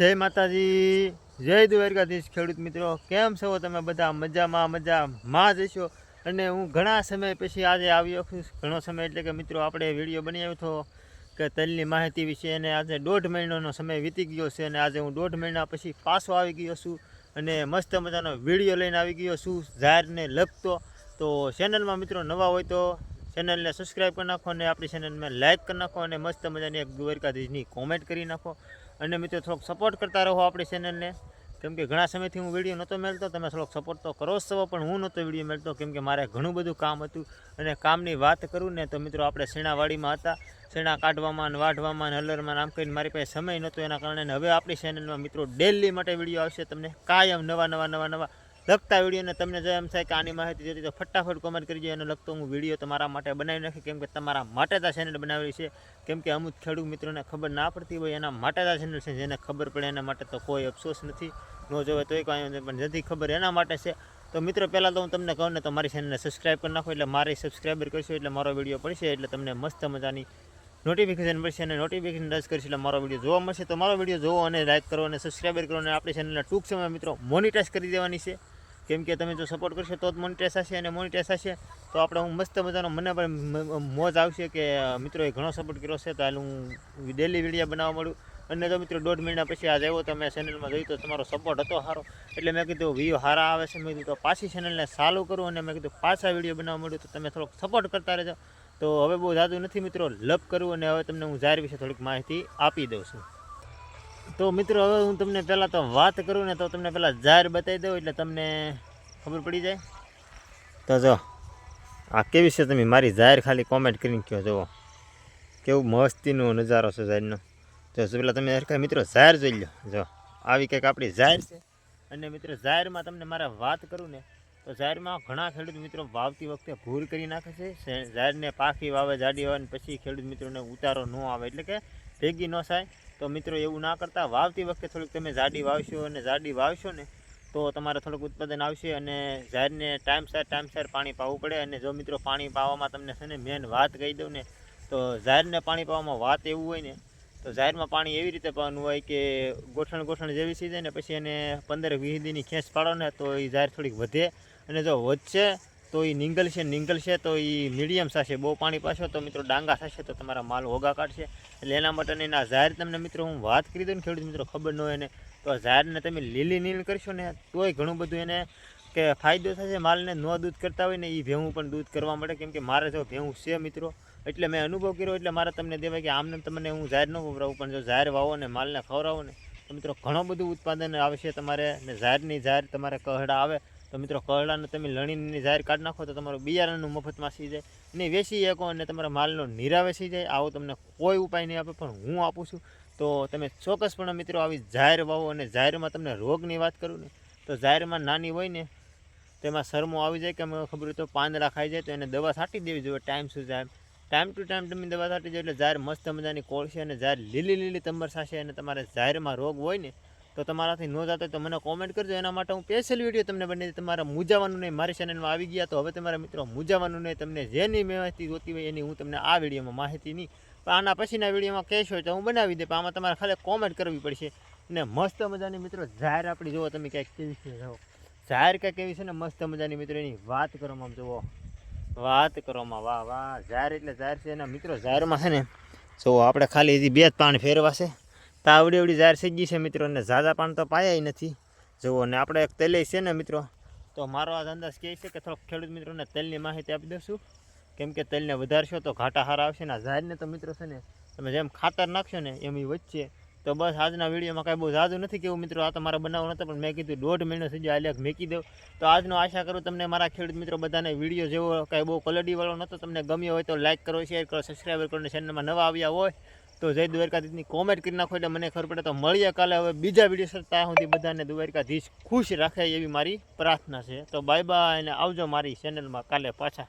જય માતાજી, જય દ્વારકાધીશ ખેડૂત મિત્રો. કેમ છો તમે બધા? મજામાં મજામાં. જ હશો અને હું ઘણા સમય પછી આજે આવ્યો છું. ઘણો સમય એટલે કે મિત્રો આપણે વીડિયો બનાવ્યો હતો કે તલની માહિતી વિશે. અને આજે દોઢ મહિનાનો સમય વીતી ગયો છે અને આજે હું દોઢ મહિના પછી પાછો આવી ગયો છું. અને મસ્ત મજાનો વીડિયો લઈને આવી ગયો છું. જાહેરને લગતો. તો ચેનલમાં મિત્રો નવા હોય તો ચેનલને સબસ્ક્રાઈબ કરી નાખો અને આપણી ચેનલને લાઇક કરી નાખો અને મસ્ત મજાની એક દ્વારકાધીશની કોમેન્ટ કરી નાખો. અને મિત્રો, થોડોક સપોર્ટ કરતા રહો આપણી ચેનલને. કેમ કે ઘણા સમયથી હું વીડિયો નહોતો મેળતો તમે થોડોક સપોર્ટ તો કરો છો, પણ હું નહોતો વીડિયો મેળતો કેમ કે મારે ઘણું બધું કામ હતું. અને કામની વાત કરું ને તો મિત્રો, આપણે શેણાવાડીમાં હતા. શેણા કાઢવામાં વાઢવામાં હલરમાં આમ કરીને મારી પાસે સમય નહોતો, એના કારણે હવે આપણી ચેનલમાં મિત્રો ડેલી માટે વીડિયો આવશે તમને કાયમ નવા નવા નવા નવા લગતા વિડીયોને તમને જો એમ થાય કે આની માહિતી જોતી તો ફટાફટ કોમેન્ટ કરજો અને લગતો હું વીડિયો તમારા માટે બનાવી નાખી. કેમ કે તમારા માટે જ આ ચેનલ બનાવેલી છે. કેમ કે અમુક ખેડૂત મિત્રોને ખબર ના પડતી હોય એના માટે જ આ ચેનલ છે. જેને ખબર પડે એના માટે તો કોઈ અફસોસ નથી. ન જોવે તોય કાંઈ નથી પણ નથી ખબર એના માટે છે. તો મિત્રો, પહેલાં તો હું તમને કહું ને તો મારી ચેનલને સબસ્ક્રાઈબ કરી નાખો. એટલે મારી સબસ્ક્રાઈબર કરશો એટલે મારો વીડિયો પડશે. એટલે તમને મસ્ત મજાની નોટિફિકેશન મળશે અને નોટિફિકેશન ટચ કરશે એટલે મારો વીડિયો જોવા મળશે. તો મારો વીડિયો જોવો અને લાઇક કરો અને સબસ્ક્રાઈબર કરો અને આપણી ચેનલને ટૂંક સમયમાં મિત્રો મોનિટાઇઝ કરી દેવાની છે. કેમ કે તમે જો સપોર્ટ કરશો તો જ મોનિટાઈઝ થશે અને મોનિટાઈઝ થશે. તો આપણે હું મસ્ત મજાનો મને પણ મોજ આવશે કે મિત્રોએ ઘણો સપોર્ટ કર્યો છે. તો હાલ હું ડેલી વીડિયો બનાવવા મળું અને તો મિત્રો દોઢ મહિના પછી આજે આવ્યો તો મેં ચેનલમાં જોયું તો તમારો સપોર્ટ હતો સારો. એટલે મેં કીધું વ્યૂ સારા આવે છે. મેં કીધું પાછી ચેનલને ચાલુ કરું અને મેં કીધું પાછા વીડિયો બનાવવા મળ્યું તો તમે થોડોક સપોર્ટ કરતા રહેજો. તો હવે બહુ જાદુ નથી મિત્રો. લપ કરું અને હવે તમને હું જાહેર વિશે થોડીક માહિતી આપી દઉં છું. તો મિત્રો, હવે હું તમને પહેલાં તો વાત કરું ને તો તમને પહેલાં જાહેર બતાવી દઉં, એટલે તમને ખબર પડી જાય. તો જો, આ કેવી છે તમે મારી જાહેર ખાલી કોમેન્ટ કરીને કહો, જુઓ. કેવું મસ્તીનો નજારો છે જાહેરનો. તો પેલા તમે કાંઈ મિત્રો, જાહેર જોઈ લો જો, આવી કંઈક આપણી જાહેર છે. અને મિત્રો, જાહેરમાં તમને મારા વાત કરું ને તો જાહેરમાં ઘણા ખેડૂત મિત્રો વાવતી વખતે ભૂર કરી નાખે છે. ઝાડને પાખી વાવે, જાડી વાવે પછી ખેડૂત મિત્રોને ઉતારો ન આવે એટલે કે ભેગી ન થાય. તો મિત્રો એવું ના કરતા વાવતી વખતે થોડીક તમે જાડી વાવશો અને જાડી વાવશો ને તો તમારે થોડુંક ઉત્પાદન આવશે અને ઝાડને ટાઈમસર ટાઈમસર પાણી પાવું પડે અને જો મિત્રો પાણી પાવામાં તમને છે ને મેન વાત કહી દઉં ને, તો ઝાડને પાણી પાવામાં વાત એવું હોય ને, તો ઝાડમાં પાણી એવી રીતે પાવાનું હોય કે ગોઠણ ગોઠણ જેવી જાય ને પછી એને પંદર વીસ દીની ખેંચ પાડો ને તો એ ઝાડ થોડીક વધે. અને જો વધશે, તો એ નિંગલ છે નિંગલ છે તો એ મીડિયમ થશે. બહુ પાણી પાછો તો મિત્રો ડાંગા થશે તો તમારા માલ હોગા કાઢશે. એટલે એના માટે એના ઝાહેર તમને મિત્રો હું વાત કરી દઉં ને ખેડૂત મિત્રો ખબર ન હોય ને તો જાહેરને તમે લીલી નીલ કરશો ને તોય ઘણું બધું એને કે ફાયદો થશે માલને ન દૂધ કરતા હોય ને એ ભેવું પણ દૂધ કરવા માટે કેમ કે મારે જો ભેવું છે મિત્રો, એટલે મેં અનુભવ કર્યો, એટલે મારે તમને દેવાય કે આમને તમને હું ઝાડ ન વપરાવું પણ જો જાહેર વાવો ને માલને ખવડાવો ને, તો મિત્રો ઘણું બધું ઉત્પાદન આવશે તમારે ને જાહેરની જાહેર તમારે કહડા આવે તો મિત્રો કરડાને તમે લણીની જાહેર કાઢી નાખો તો તમારું બિયારણનું મફતમાં સી જાય. ને વેચી શકો અને તમારા માલનો નિરાવે સી જાય. આવો તમને કોઈ ઉપાય નહીં આપે, પણ હું આપું છું. તો તમે ચોક્કસપણે મિત્રો આવી જાહેર વાવો અને જાહેરમાં તમને રોગની વાત કરું ને, તો જાહેરમાં નાની હોય ને તેમાં શરમો આવી જાય કે અમે ખબર તો પાંદડા ખાઈ જાય તો એને દવા છાંટી દેવી જોઈએ. ટાઈમ શું જાય ટાઈમ ટુ ટાઈમ તમે દવા છાંટી જાય એટલે જાહેર મસ્ત મજાની કોળશે અને જાહેર લીલી લીલી તમર થશે અને તમારે જાહેરમાં રોગ હોય ને તો તમારાથી ન જતા હોય તો મને કોમેન્ટ કરજો. એના માટે હું સ્પેશિયલ વીડિયો તમને બની તમારે મૂજાવાનું નહીં મારી ચેનલમાં આવી ગયા. તો હવે તમારા મિત્રો મૂજાવાનું નહીં તમને જેની માહિતી જોતી હોય એની હું તમને આ વિડીયોમાં માહિતી નહીં. પણ આના પછીના વિડીયોમાં કહેશો તો હું બનાવી દે પણ આમાં તમારે ખાલી કોમેન્ટ કરવી પડશે. અને મસ્ત મજાની મિત્રો જાહેર આપણી જુઓ તમે ક્યાંક કેવી છે. જુઓ. જાહેર ક્યાંક એવી છે ને મસ્ત મજાની મિત્રો એની વાત કરવામાં જુઓ. વાત કરવામાં. વાહ વાહ. જાહેર એટલે જાહેર છે. એના મિત્રો જાહેરમાં છે ને જો આપણે ખાલી હજી બે જ પાણી ફેરવા છે તો આવડી આવડી જાહેર થઈ ગઈ છે મિત્રો, અને ઝાઝા પાન તો પાયા નથી. જુઓ ને આપણે એક તેલે છે ને મિત્રો, તો મારો આ અંદાજ કહે છે કે થોડોક ખેડૂત મિત્રોને તેલની માહિતી આપી દઈશું કેમ કે તેલને વધારશો તો ઘાટા હારા આવશે ને આ ઝાડને તો મિત્રો છે ને, તમે જેમ ખાતર નાખશો ને એમ એ વચ્ચે તો બસ આજના વિડીયોમાં કાંઈ બહુ જાદુ નથી કેવું મિત્રો, આ તો મારા બનાવવાનો હતો, પણ મેં કીધું દોઢ મહિનો થઈ ગયો લેખ મેકી દઉં. તો આજનો આશા કરું તમને મારા ખેડૂત મિત્રો બધાને વીડિયો જેવો કાંઈ બહુ ક્વોલિટીવાળો નહોતો, તમને ગમ્યો હોય તો લાઇક કરો શેર કરો સબસ્ક્રાઈબર કરો, અને ચેનલમાં નવા આવ્યા હોય તો જય દ્વારકાધીશની કોમેન્ટ કરી નાખો એટલે મને ખબર પડે તો મળીએ કાલે હવે બીજા વીડિયો સાથે. ત્યાં સુધી બધાને દ્વારકાધીશ ખુશ રાખે એવી મારી પ્રાર્થના છે. તો બાય બાય અને આવજો મારી ચેનલમાં કાલે પાછા.